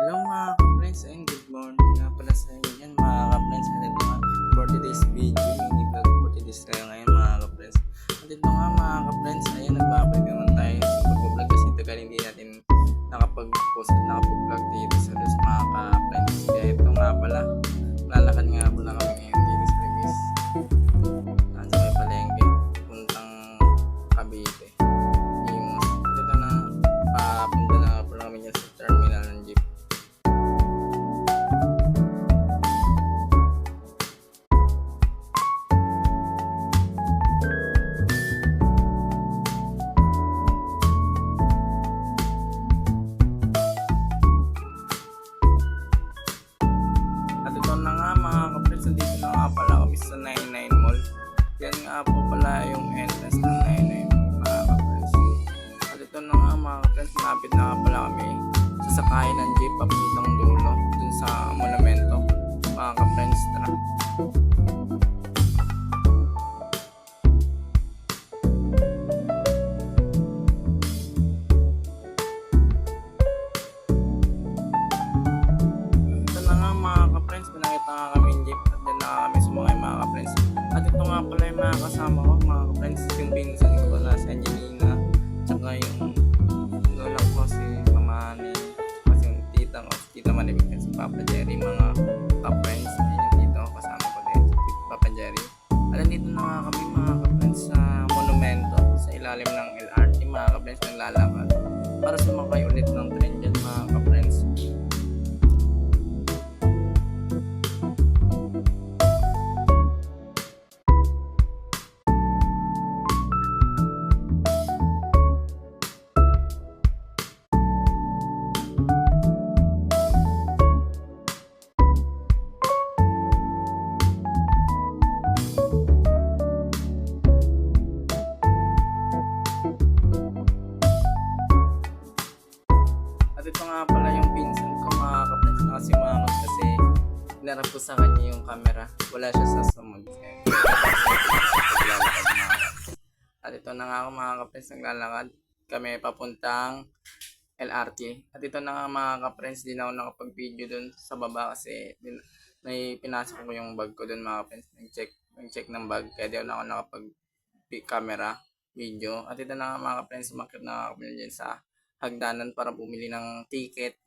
Hello mga ka-friends and good morning nga pala sa inyo. Yan mga ka-friends at ito nga for today's video nga po pala yung entrance ng 99 Mall mga kapres. At ito na nga mga kapres, malapit na nga pala kami sa sakayan ng jeep papuntang dulo yung jeep at na kami sumakay mga ka-friends. At ito nga pala yung mga kasama ko mga ka-friends, yung pinsan ko na si Angelina, tsaka yung lola ko si Mama ni, kasi yung tita ko, si Tita Manibig at si Papa Jerry, mga ka-friends. Ayun yung tito ko, kasama ko din, si Papa Jerry. At nandito na nga kami mga ka-friends sa monumento, sa ilalim ng LRT mga ka-friends, naglalakad. Para sumakay ulit ng hinarap ko sa kanya yung camera. Wala siya sa sumod. At ito na nga ako mga kapatid naglalakad. Kami papuntang LRT. At ito na nga mga kapatid di na ako nakapag-video dun sa baba kasi din, may pinasok ko yung bag ko dun mga kapatid. Nag-check, nag-check ng bag kaya di na ako nakapag camera video. At ito na nga mga kapatid sumakit na ako dyan sa hagdanan para bumili ng ticket.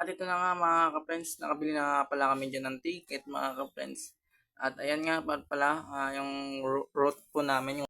At ito na nga mga ka-friends, nakabili na pala kami dyan ng ticket mga ka-friends. At ayan nga pa- pala, ah, yung ro- route po namin,